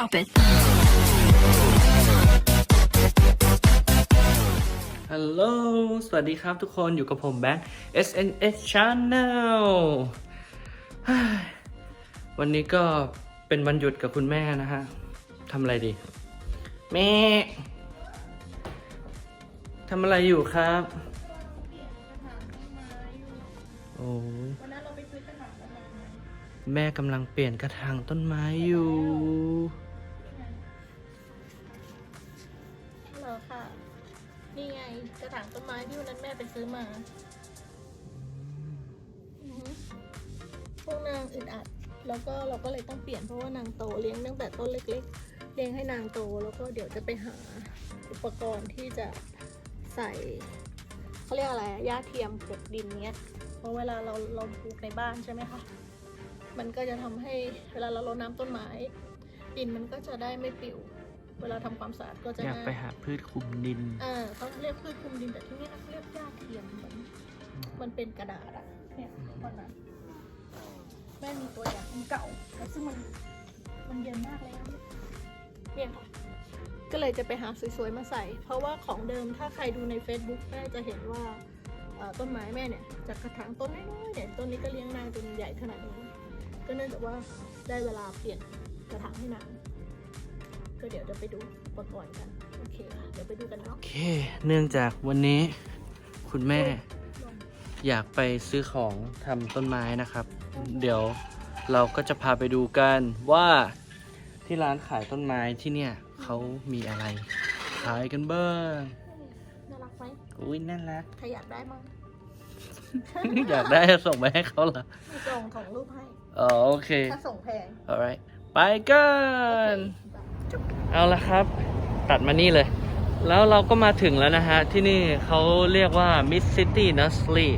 drop it. ฮัลโหล สวัสดีครับทุกคนอยู่กับผมแบงค์ SNS Channel วันนี้ก็เป็นวันหยุดกับคุณแม่นะฮะทำอะไรดี แม่ทำอะไรอยู่ครับโอ้แม่กำลังเปลี่ยนกระถางต้นไม้อยู่ ถางต้นไม้ที่วันนั้นแม่ไปซื้อมาพวกนางอึดอัด แล้วก็เราก็เลยต้องเปลี่ยนเพราะว่านางโตเลี้ยงตั้งแต่ต้นเล็ก ๆ เลี้ยงให้นางโตแล้วก็เดี๋ยวจะไปหาอุปกรณ์ที่จะใส่เขาเรียกอะไรหญ้าเทียมกดดินเนี้ยเพราะเวลาเราเราปลูกในบ้านใช่ไหมคะมันก็จะทำให้เวลาเรารดน้ำต้นไม้ดินมันก็จะได้ไม่ปิว เวลาทำความสะอาดก็จะอยากง่ายไปหาพืชคลุมดินอ่าเขาเรียกพืชคลุมดินแต่ที่นี่เขาเรียกหญ้าเทียมเหมือนมันเป็นกระดาษอะเนี่ยตอนนั้นแม่มีตัวอย่างอันเก่าแล้วซึ่งมันมันเย็นมากแล้วเนี่ยค่ะก็เลยจะไปหาสวยๆมาใส่ เพราะว่าของเดิมถ้าใครดูใน Facebook แม่จะเห็นว่าเอ่อต้นไม้แม่เนี่ยจากกระถางต้นน้อยๆเนี่ยต้นนี้ก็เลี้ยงนางจนใหญ่ขนาดนี้ ก็เนื่องจากว่าได้เวลาเปลี่ยนกระถางให้นาง ก็เดี๋ยวจะไปดูอุปกรณ์กัน โอเคค่ะ เดี๋ยวไปดูกันเนาะ โอเค เนื่องจากวันนี้คุณแม่อยากไปซื้อของทำต้นไม้นะครับ เดี๋ยวเราก็จะพาไปดูกันว่าที่ร้านขายต้นไม้ที่เนี่ยเขามีอะไรขายกันบ้างน่ารักไหมอุ้ยน่ารักใครอยากได้มั้ง อยากได้ส่งไปให้เขาเหรอมีกล่องของรูปให้ อ๋อโอเค ถ้าส่งแพง alright ไปกัน เอาละครับ ตัดมานี่เลย แล้วเราก็มาถึงแล้วนะฮะ ที่นี่เขาเรียกว่า Mid City Nursery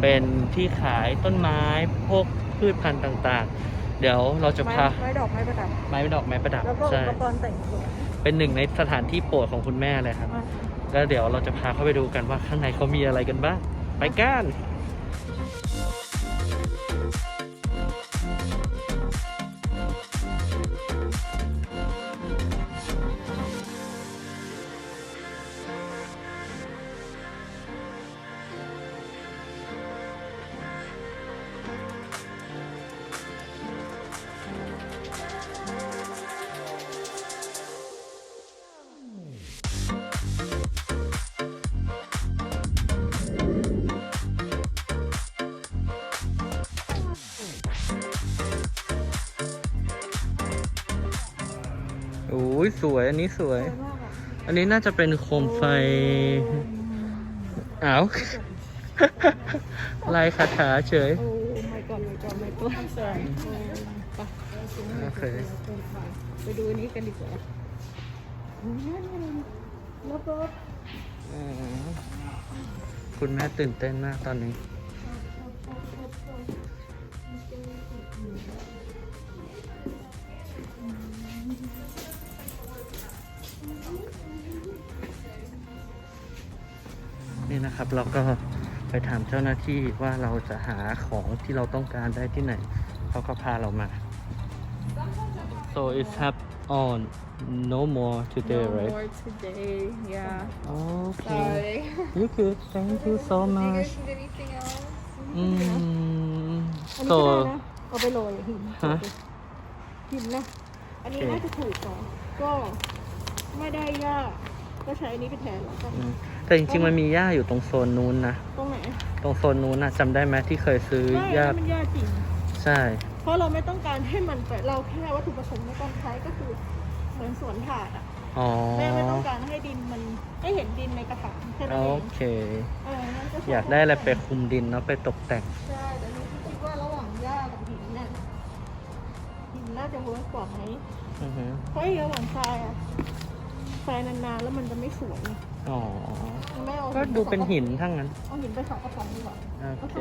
เป็นที่ขายต้นไม้พวกพืชพันธุ์ต่างๆ เดี๋ยวเราจะไม้พา ไม้ดอกไม้ประดับ ไม้ดอกไม้ประดับ แล้วก็อุใช่ ปกรณ์แต่งตัวเป็นหนึ่งในสถานที่โปรดของคุณแม่เลยครับ แล้วเดี๋ยวเราจะพาเข้าไปดูกันว่าข้างในเขามีอะไรกันบ้าง ไปกัน ยสวย อันนี้สวยสวยมากอะอันนี้น่าจะเป็นโคมไฟอ้าวลายคาถาเฉยโอ้ไม่ก่อนไม่ก่อนไม่ก่อนสวยไปโอเคไปดูอันนี้กันดีกว่าโอ้ยนั่นนี่รถรถอืมคุณแม่ตื่นเต้นมากตอนนี้ นี่นะครับเราก็ไปถามเจ้าหน้าที่ว่าเราจะหาของที่เราต้องการได้ที่ไหน เขาก็พาเรามา so it's have on no more today No right more today yeah okay sorry you good thank you so You much guys need anything else? อืมอันนี้ so ก็ได้นะเอาไปโรยหินฮะ หินนะ อันนี้โอเค น่าจะถูกกว่าก็ไม่ได้ยาก ก็ใช้อันนี้ไปแทนแล้วกัน อืม แต่จริงๆมันมีหญ้าอยู่ตรงโซนนู้นนะ ตรงไหนตรงโซนนู้นนะจำได้ไหมที่เคยซื้อไม่หญ้าอันนั้นมันยากจริง ใช่ เพราะเราไม่ต้องการให้มันไปเราแค่วัตถุประสงค์ในการใช้ก็คือเหมือนสวนถาดอะอ๋อ แม่ไม่ต้องการให้ดินมันให้เห็นดินในกระถางแค่นั้นโอเองเค เออนั่นก็ใช่อยากได้อะไรไปคลุมดินเนาะไปตกแต่ง ใช่แต่นี่คิดว่าระหว่างหญ้ากับหินเนี่ยหินน่าจะเวิร์กกว่าไหม อือฮึเพราะไอ้ระหว่างทรายอะทรายนานๆแล้วมันจะไม่สวย อ๋อ ไม่เอาก็ดูเป็นหินทั้งนั้น เอาหินไปสองกระป๋องดีกว่าโอเค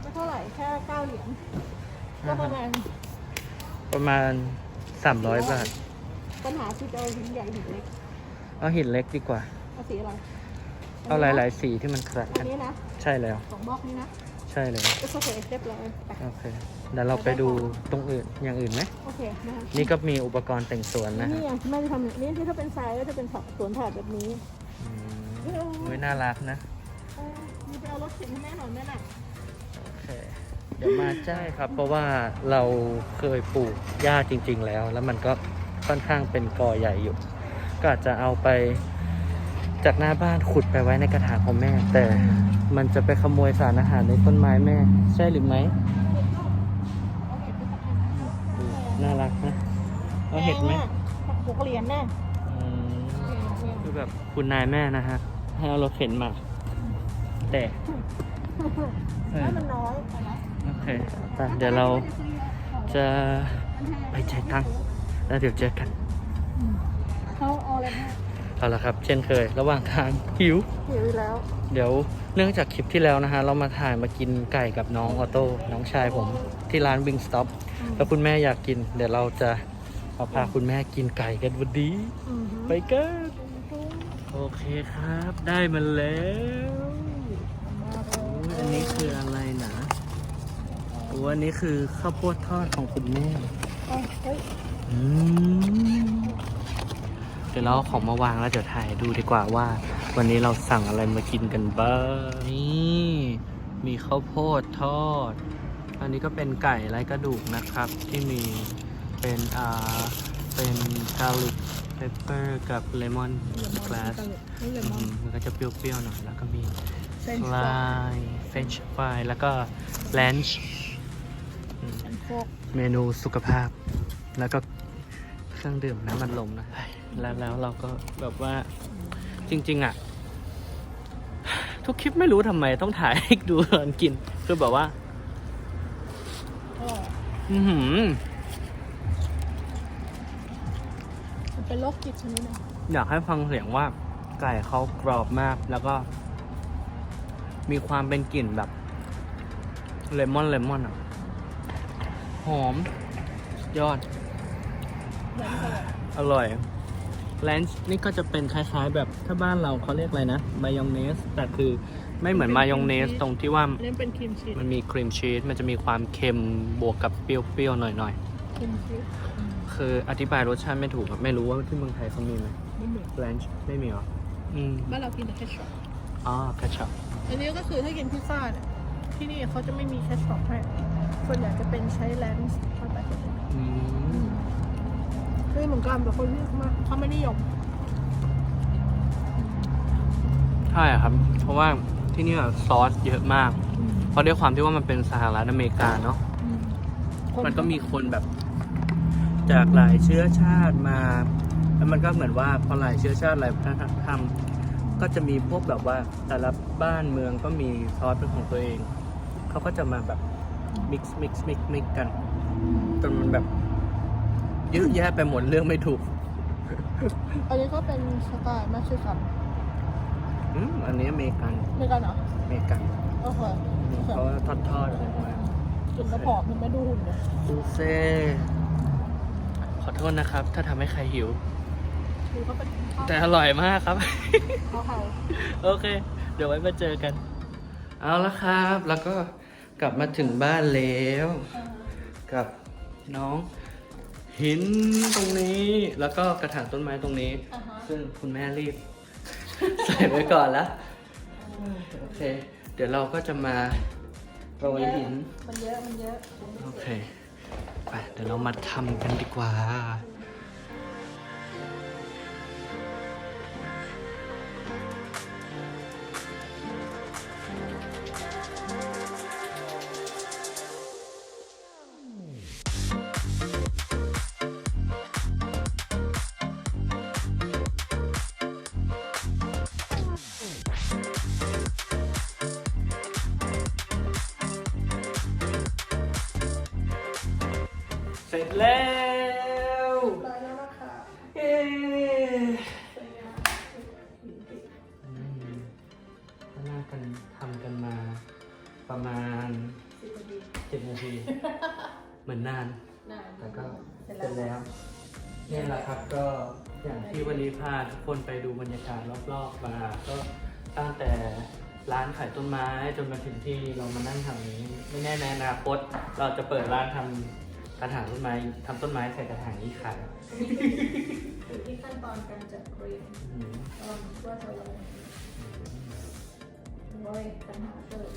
ไม่เท่าไหร่แค่เก้าเหรียญก็ประมาณประมาณ300บาท ปัญหาคือจะเอาหินใหญ่หินเล็ก เอาหินเล็กดีกว่า เอาสีอะไร เอาหลาย ๆ สีที่มันคล้ายอักันนนี้นะ ใช่แล้วสองบล็อกนี้นะ ใช่เลยโอเคเรียบร้อยไปโอเคเดี๋ยวเราไปดูตรงอื่นอย่างอื่นไหมโอเคนะคะนี่ก็มีอุปกรณ์แต่งสวนนะนี่ฮะอย่างที่แม่จะทำนี่ที่ถ้าเป็นทรายก็จะเป็นสวนถาดแบบนี้อืมเว้ยน่ารักนะเออมีไปเอารถเข็นให้แม่หน่อยแม่น่ะโอเคเดี๋ยวมาใช่ครับ เพราะว่าเราเคยปลูกหญ้าจริง ๆ แล้ว แล้วมันก็ค่อนข้างเป็นกอใหญ่อยู่ ก็อาจจะเอาไป จากหน้าบ้านขุดไปไว้ในกระถางของแม่ แต่มันจะไปขโมยสารอาหารในต้นไม้แม่ ใช่หรือไม่น่ารักนะเอาเห็ดไหมหกเหรียญแน่คือแบบคุณนายแม่นะฮะ ให้เอารถเข็นมา แต่เออให้มันน้อยโอเคเดี๋ยวเราจะไปจ่ายตังค์แล้วเดี๋ยวเจอกันเขาเอาอะไรมา เอาละครับ เช่นเคย ระหว่างทางหิว หิวอีกแล้ว เดี๋ยวเนื่องจากคลิปที่แล้วนะฮะ เรามาถ่ายมากินไก่กับน้องออโต้น้องชายผมที่ร้านวิงสต็อปแล้วคุณแม่อยากกิน เดี๋ยวเราจะเอาพาคุณแม่กินไก่กันวันนี้อือฮึไปกันโอเคครับ ได้มาแล้วโอ้ยอันนี้คืออะไรนะโอ้อันนี้คือข้าวโพดทอดของคุณแม่เอาเฮ้ยอืม เดี๋ยวเราเอาของมาวางแล้วเดี๋ยวถ่ายดูดีกว่าว่า วันนี้เราสั่งอะไรมากินกันบ้างนี่มีข้าวโพดทอด อันนี้ก็เป็นไก่ไร้กระดูกนะครับ ที่มีเป็นอ่าเป็นกาลิกเปปเปอร์กับเลมอนกลาสมันก็จะเปรี้ยวๆหน่อยแล้วก็มีเส้นฟฟลายเฟนช์ฟรายแล้วก็แลนช์เมนูสุขภาพ แล้วก็เครื่องดื่มน้ำมันลมนะ แล้วแล้วเราก็แบบว่าจริง ๆ อะ ทุกคลิปไม่รู้ทำไมต้องถ่ายให้ดูตอนกิน คือแบบว่าอร่อยอือหือมันเป็นโรคจิตชนิดหนึงอยากให้ฟังเสียงว่า ไก่เขากรอบมาก แล้วก็ มีความเป็นกลิ่นแบบเลมอนเลมอนอะ หอม ยอดอร่อย แลนช์นี่ก็จะเป็นคล้ายๆ แบบถ้าบ้านเราเขาเรียกอะไรนะมายองเนสแต่คือไม่เหมือนมายองเนสตรงที่ว่าอันนี้เป็นครีมชีสมันมีครีมชีสมันจะมีความเค็มบวกกับเปรี้ยวๆหน่อยครีมชีสๆ คืออธิบายรสชาติไม่ถูกอะไม่รู้ว่าที่เมืองไทยเขามีไหมไม่เหมือนแลนช์ไม่มีเหรออืมบ้านเรากินแต่แค่ช็อปอ๋อแคชชัพอันนี้ก็คือถ้ากินพิซซ่าเนี่ยที่นี่เขาจะไม่มีแค่ช็อปให้ส่วนใหญ่จะเป็นใช้แลนส์มาแต่เป็นอืม คือเหมือนกันแต่คนที่มาเขาไม่นิยมใช่ครับ เพราะว่าที่นี่ซอสเยอะมาก เพราะด้วยความที่ว่ามันเป็นสหรัฐอเมริกาเนาะมันก็มีคนแบบ จากหลายเชื้อชาติมา แล้วมันก็เหมือนว่าพอหลายเชื้อชาติหลายวัฒนธรรมก็จะมีพวกแบบว่าแต่ละบ้านเมืองก็มีซอสเป็นของตัวเอง เขาก็จะมาแบบมิกซ์มิกซ์มิกซ์มิกกันจนมันแบบ เยอะแยะไปหมดเรื่องไม่ถูก อันนี้ก็เป็นสไตล์แมชชีคันอืมอันนี้อเมริกันไม่กันเหรออเมริกันโอเคเขาทอดทอดๆอะไรมากินแล้วผอมมันไม่ดูหุ่นเลยดูเซ่ขอโทษนะครับ ถ้าทำให้ใครหิว ดูเขาเป็นข้าวแต่อร่อยมากครับ ข้าวเผาโอเค เดี๋ยวไว้มาเจอกัน เอาละครับ แล้วก็กลับมาถึงบ้านแล้ว กับน้อง หินตรงนี้แล้วก็กระถางต้นไม้ตรงนี้ อ่าฮะ ซึ่งคุณแม่รีบ ใส่ไว้ก่อนแล้วโอเค เดี๋ยวเราก็จะมาโรยหิน มันเยอะ มันเยอะ โอเค ไป เดี๋ยวเรามาทำกันดีกว่า เสร็จแล้วได้แล้วนะคะเย้อืมก็น่ากันทำกันมาประมาณสิบนาทีเจ็ดนาที เหมือนนาน นานแต่ก็เสร็จเสร็จแล้วแล้วนี่แหละครับก็อย่างที่วันนี้พาทุกคนไปดูบรรยากาศรอบๆมา ก็ตั้งแต่ร้านขายต้นไม้จนมาถึงที่เรามานั่งทำนี้ ไม่แน่ในอนาคต เราจะเปิดร้านทำ กระถางต้นไม้ทำต้นไม้ใส่กระถางนี้ขายอยู่ที่ขั้นตอนการจัดเรียงอืมตอนว่าจะลงไว้ปัญหาเกิด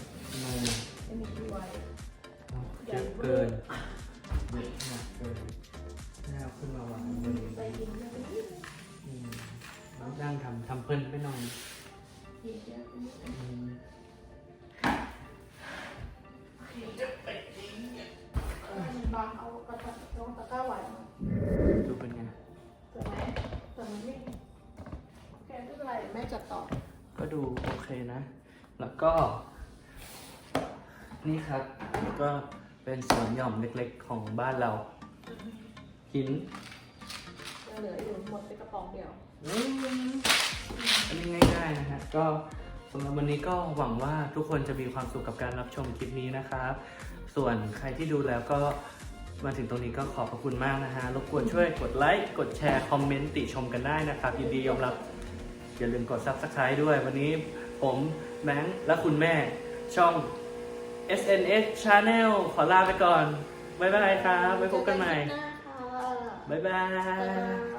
แล้วก็ นี่ครับ ก็เป็นสวนหย่อมเล็กๆของบ้านเรา หินยังเหลืออยู่หมดไปกระป๋องเดียว อันนี้ง่ายๆนะฮะก็สำหรับวันนี้ก็หวังว่าทุกคนจะมีความสุขกับการรับชมคลิปนี้นะครับ ส่วนใครที่ดูแล้วก็มาถึงตรงนี้ก็ขอบพระคุณมากนะฮะ รบกวนช่วยกดไลค์ กดแชร์ คอมเมนต์ ติชมกันได้นะครับ ยินดียอมรับ อย่าลืมกด Subscribe ด้วย วันนี้ผม แบงค์และคุณแม่ช่อง SNS Channel ขอลาไปก่อน บ๊ายบายครับ ไว้พบกันใหม่เจอกันคลิปหน้าค่ะบ๊ายบาบ๊ายยบาย